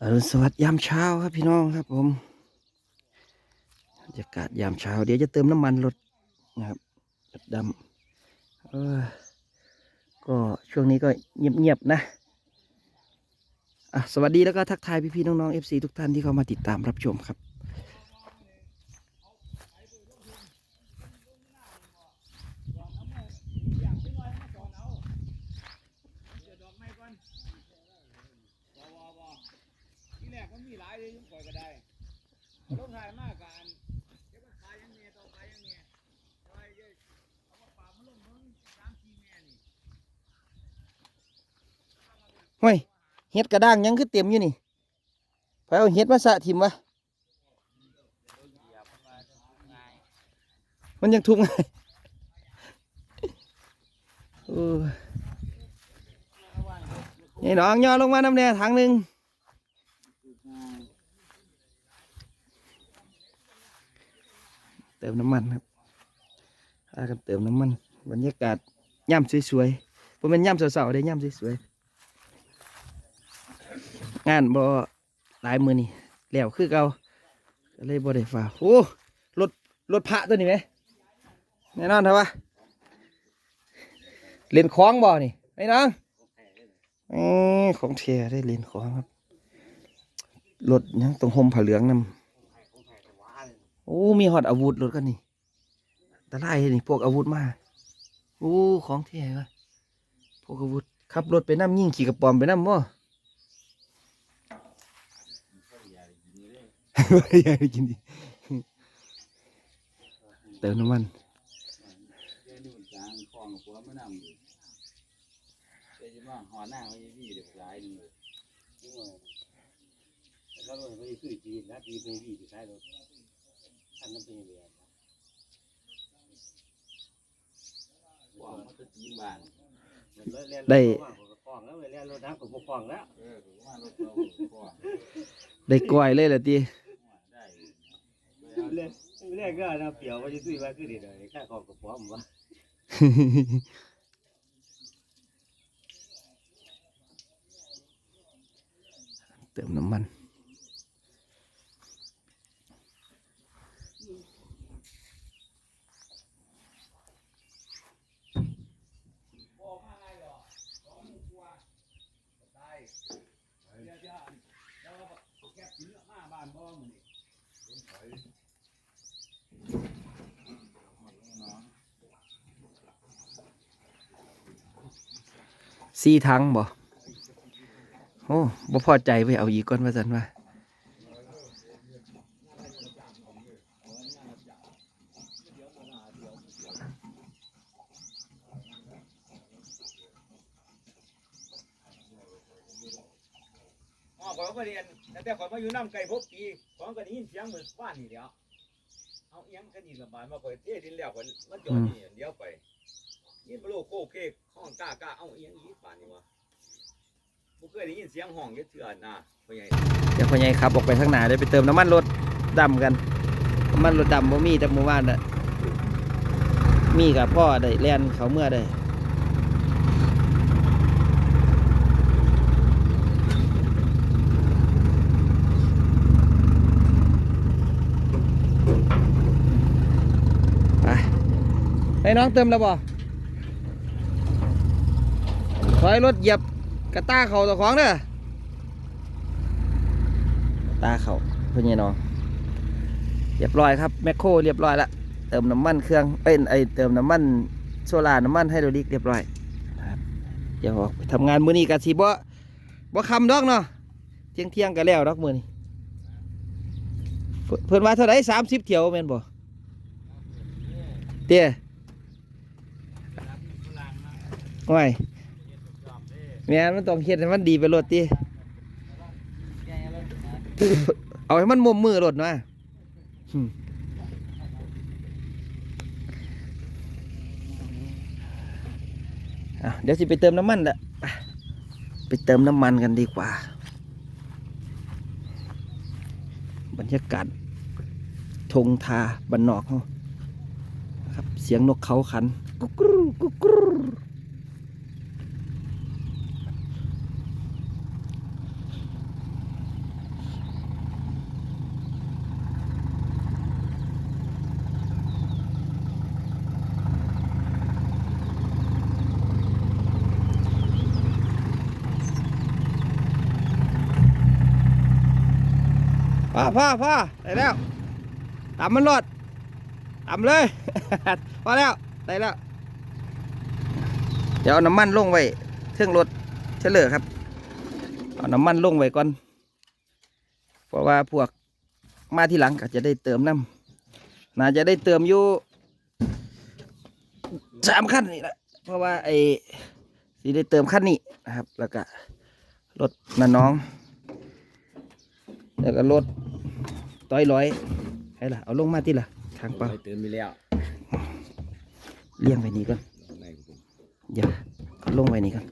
อรุณสวัสดิ์ยามเช้าครับพี่น้องครับผมบรรยากาศยามเช้า เดี๋ยวจะเติมน้ำมันรถนะครับรถดำเออก็ช่วงนี้ก็เงียบๆนะอะสวัสดีแล้วก็ทักทายพี่ๆน้องๆ FC ทุกท่านที่เข้ามาติดตามรับชมครับ ที่แรกมันมีหลา ยุคอยก็ได้ลงถ่ายมากกันเดี๋ยวมันขายยังเมียต่อไปยังเมียเอไว้เยอะเอามาปามันลงเพิ่งสามสี่เมียนี่ห้ยเฮ็ดกระด้างยังคือเต็มอยู่นี่ไปเอาเฮ็ดมาสะทิมวะมันยังทุกข์ไงโอ้ยนี่น้องย่อลงมาน้ำแน่ถังหนึ่ง เติมน้ำมันครับพากันเติมน้ำมัน บรรยากาศย่ำสวยๆผมเป็นย่ำสาวๆได้ย่ำสวยๆงานบ่หลายมือนี่แล้วคือเก่าก็เลยบ่ได้ฝ่าโอ้รถรถพระตัวนี้ไหมแน่นอนเถอะวะเล่นคล้องบ่นี่ไอ้น้องอของเทียได้เล่นคล้องครับรถยังตรงห่มผ้าเหลืองนำ โอ้ มีฮอดอาวุธรถกันนี่ตะไลนี่พวกอาวุธมาโอ้ของเทียวะพวกอาวุธขับรถไปน้ำยิ่งขี่กระป๋อมไปน้ำบ่อยากกินดิเติมน้ำมันเขางคลองกับหัวมันนำอยู่เดี๋ยวจะมาหอหน้าไว้ยี่เดี๋ยวหลายนึงเลยแล้วมันก็คือจีนนะจีนเป็นที่ที่ใช้รถ อันนั้นเป็นเรียนหวังมันจะจีนบ้านได้ฟองแล้วเวลารถน้ำกับพวกฟองแล้วเออถือว่ารถเราหวังได้กล้วยเลยแหละตีได้เรียกเรียกก็นะเปียวว่าจะซื้อมาคือเดี๋ยวค่าของกับพวกมันวะเติมน้ำมัน บอกมาไงหรอสองหมื่นกว่าได้เดี๋ยวจะแล้วก็แคบถึงห้าบ้านบ้องมันนี่ สี่ทั้งบ่ โอ้บ่พอใจไปเอาอีกก้อนว่าสันว่า ข่อยก็เรียนแต่ข่อยมาอยู่น้ำไก่พบปีข่อยก็ได้ยินเสียงเหมือนบ้านนี่เดียวเอาเอียงกันนี่สบายมาข่อยเทดินแล้วข่อยมาจอดนี่เดียวไปนี่มาโลโก้เค้กห้องกล้ากล้าเอาเอียงอีป่านนี่วะบ่เคยได้ยินเสียงห้องเยอะเถื่อนนะพ่อใหญ่เดี๋ยวพ่อใหญ่ขับออกไปข้างหน้าได้ไปเติมน้ำมันรถดำกันน้ำมันรถดำบ่มีแต่หมู่บ้านน่ะมีกับพ่อได้แล่นเขาเมื่อได้ไปให้ น้องเติมแล้วบ่ถอยรถเหยียบกระต้าเขาตัวของเด้อตาเขาเพื่อนน้องเรียบร้อยครับแมคโครเรียบร้อยล้วเติมน้ำมันเครื่องเอ้ยไอเติมน้ำมันโซลาน้ำมันไฮดรอลิกเรียบร้อยครับเดี๋ยวออกไปทำงานมือนี้กะสิบ่บ่คำดอกเนาะเที่ยงเที่ยงกันแล้วดอกมือนี้เพิ่นเพิ่นว่าเท่าไหร่สามสิบเที่ยวแม่นบ่เตี้ย โอ้ยแม่นมันต้องเฮ็ดให้มันดีไปโลดติเอาให้มันมุมมือรถมาอืมอะเดี๋ยวสิไปเติมน้ำมันละไปเติมน้ำมันกันดีกว่า บรรยากาศทงทาบันนอกครับ เสียงนกเขาขันกุกกรูกุกก พ่อพ่อพ่อได้แล้วตามมันรอดตามเลยพอแล้วได้แล้ว เดี๋ยวเอาน้ำมันลงไว้เครื่องรถเฉลยครับเอาน้ำมันลงไว้ก่อน เพราะว่าพวกมาที่หลังก็จะได้เติมน้ำน่าจะได้เติมอยู่สามขั้นนี่แหละเพราะว่าไอ้สีได้เติมขั้นนี้นะครับ แล้วก็รถน้าน้อง แล้วก็รถต้อยร้อยให้ล่ะเอาลงมาที่ล่ะทางเปล่าไปเติมไปแล้วเลี้ยงไปนี่ก่อนในกูเดี๋ยวเอาลงไว้นี่ก่อน